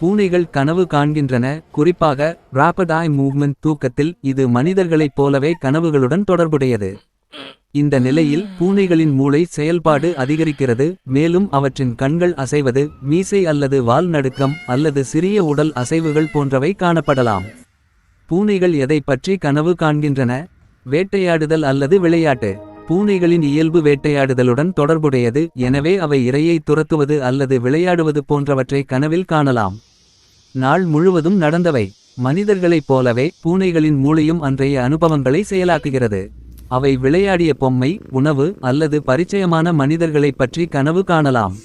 பூனைகள் கனவு காண்கின்றன. குறிப்பாக ராபிட் ஐ மூவ்மெண்ட் தூக்கத்தில் இது மனிதர்களைப் போலவே கனவுகளுடன் தொடர்புடையது. இந்த நிலையில் பூனைகளின் மூளை செயல்பாடு அதிகரிக்கிறது. மேலும் அவற்றின் கண்கள் அசைவது மீசை அல்லது வால் நடுக்கம் அல்லது சிறிய உடல் அசைவுகள் போன்றவை காணப்படலாம். பூனைகள் எதைப் பற்றி கனவு காண்கின்றன? வேட்டையாடுதல் அல்லது விளையாட்டு? பூனைகளின் இயல்பு வேட்டையாடுதலுடன் தொடர்புடையது. எனவே அவை இரையை துரத்துவது அல்லது விளையாடுவது போன்றவற்றை கனவில் காணலாம். நாள் முழுவதும் நடந்தவை. மனிதர்களைப் போலவே பூனைகளின் மூளையும் அன்றைய அனுபவங்களை செயலாக்குகிறது. அவை விளையாடிய பொம்மை உணவு அல்லது பரிச்சயமான மனிதர்களைப் பற்றி கனவு காணலாம்.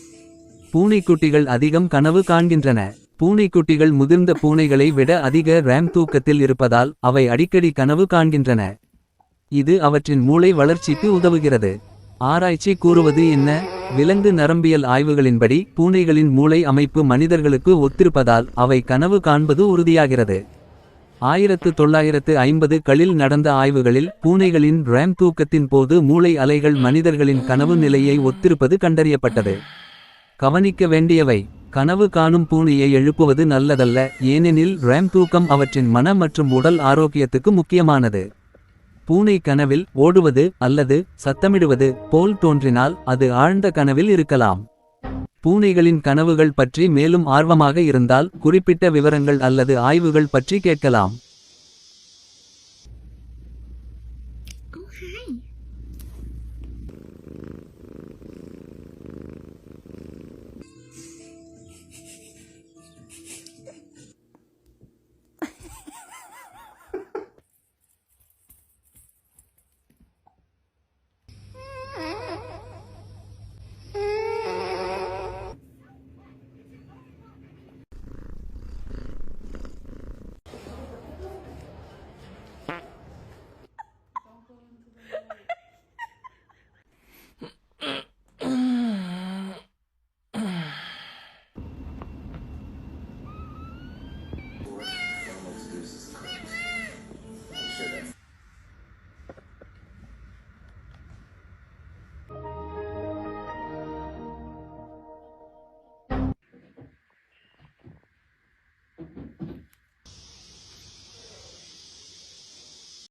பூனைக்குட்டிகள் அதிகம் கனவு காண்கின்றன. பூனைக்குட்டிகள் முதிர்ந்த பூனைகளை விட அதிக ரேம் தூக்கத்தில் இருப்பதால் அவை அடிக்கடி கனவு காண்கின்றன. இது அவற்றின் மூளை வளர்ச்சிக்கு உதவுகிறது. ஆராய்ச்சி கூறுவது என்ன? விலங்கு நரம்பியல் ஆய்வுகளின்படி பூனைகளின் மூளை அமைப்பு மனிதர்களுக்கு ஒத்திருப்பதால் அவை கனவு காண்பது உறுதியாகிறது. ஆயிரத்து தொள்ளாயிரத்து ஐம்பது களில் நடந்த ஆய்வுகளில் பூனைகளின் ரேம் தூக்கத்தின் போது மூளை அலைகள் மனிதர்களின் கனவு நிலையை ஒத்திருப்பது கண்டறியப்பட்டது. கவனிக்க வேண்டியவை கனவு காணும் பூனையை எழுப்புவது நல்லதல்ல ஏனெனில் ரேம் தூக்கம் அவற்றின் மன மற்றும் உடல் ஆரோக்கியத்துக்கு முக்கியமானது. பூனை கனவில் ஓடுவது அல்லது சத்தமிடுவது போல் தோன்றினால் அது ஆழ்ந்த கனவில் இருக்கலாம். பூனைகளின் கனவுகள் பற்றி மேலும் ஆர்வமாக இருந்தால் குறிப்பிட்ட விவரங்கள் அல்லது ஆய்வுகள் பற்றி கேட்கலாம்.